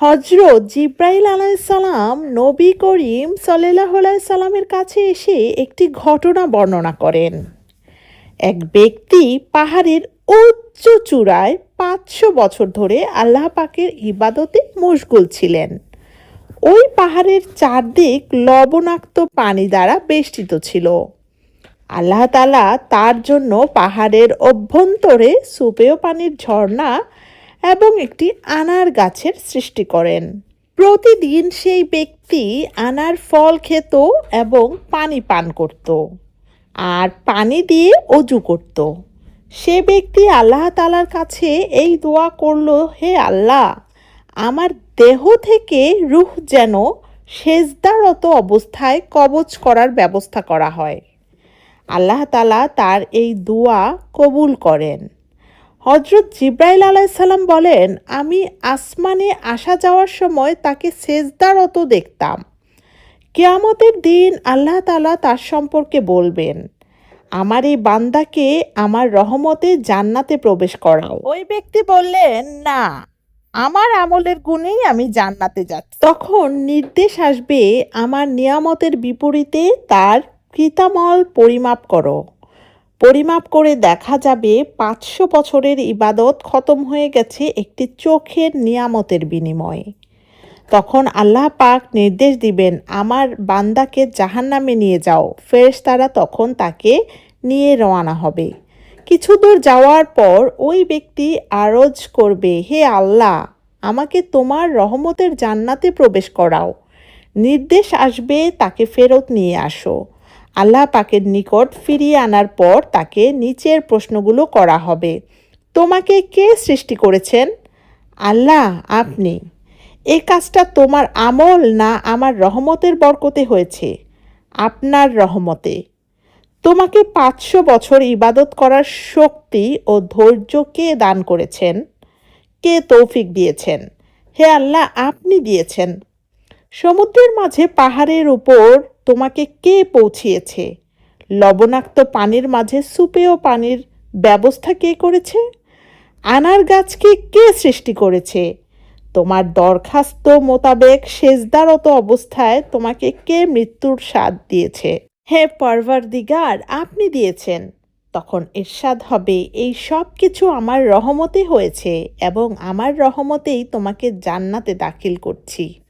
হজরত জিব্রাইল আলাইসাল্লাম নবী করিম সাল্লাহ সাল্লামের কাছে এসে একটি ঘটনা বর্ণনা করেন। এক ব্যক্তি পাহাড়ের উচ্চ চূড়ায় পাঁচশো বছর ধরে আল্লাহ পাকের ইবাদতে মশগুল ছিলেন। ওই পাহাড়ের চারদিক লবণাক্ত পানি দ্বারা বেষ্টিত ছিল। আল্লাহ তালা তার জন্য পাহাড়ের অভ্যন্তরে সুপেয় পানির ঝর্ণা এবং একটি আনার গাছের সৃষ্টি করেন। প্রতিদিন সেই ব্যক্তি আনার ফল খেত এবং পানি পান করত আর পানি দিয়ে অজু করত। সে ব্যক্তি আল্লাহ তালার কাছে এই দোয়া করল, হে আল্লাহ, আমার দেহ থেকে রুহ যেন সেজদারত অবস্থায় কবচ করার ব্যবস্থা করা হয়। আল্লাহ তালা তার এই দোয়া কবুল করেন। হজরত জিব্রাইল আলাইসাল্লাম বলেন আমি আসমানে আসা যাওয়ার সময় তাকে সেজদারত দেখতাম। কেয়ামতের দিন আল্লাহ তালা তার সম্পর্কে বলবেন আমার এই বান্দাকে আমার রহমতে জান্নাতে প্রবেশ করাও। ওই ব্যক্তি বললেন না আমার আমলের গুণেই আমি জান্নাতে যাচ্ছি। তখন নির্দেশ আসবে আমার নিয়ামতের বিপরীতে তার কৃতামল পরিমাপ করো। পরিমাপ করে দেখা যাবে পাঁচশো বছরের ইবাদত খতম হয়ে গেছে একটি চোখের নিয়ামতের বিনিময়ে। তখন আল্লাহ পাক নির্দেশ দিবেন, আমার বান্দাকে জাহান্নামে নিয়ে যাও। ফেরেশতারা তখন তাকে নিয়ে রওনা হবে। কিছু দূর যাওয়ার পর ওই ব্যক্তি আরজ করবে, হে আল্লাহ, আমাকে তোমার রহমতের জান্নাতে প্রবেশ করাও। নির্দেশ আসবে, তাকে ফেরত নিয়ে আসো। আল্লাহ পাকের নিকট ফিরিয়ে আনার পর তাকে নিচের প্রশ্নগুলো করা হবে। তোমাকে কে সৃষ্টি করেছেন? আল্লাহ, আপনি। এ কাজটা তোমার আমল না আমার রহমতের বরকতে হয়েছে? আপনার রহমতে। তোমাকে পাঁচশো বছর ইবাদত করার শক্তি ও ধৈর্য কে দান করেছেন? কে তৌফিক দিয়েছেন? হে আল্লাহ, আপনি দিয়েছেন। সমুদ্রের মাঝে পাহাড়ের উপর তোমাকে কে পৌঁছিয়েছে? লবণাক্ত পানির মাঝে সুপেয় পানির ব্যবস্থা কে করেছে? আনার গাছকে কে সৃষ্টি করেছে? তোমার দরখাস্ত মোতাবেক সেজদারত অবস্থায় তোমাকে কে মৃত্যুর স্বাদ দিয়েছে? হে পরভার দিগার আপনি দিয়েছেন। তখন এরশাদ হবে, এই সব কিছু আমার রহমতে হয়েছে এবং আমার রহমতেই তোমাকে জান্নাতে দাখিল করছি।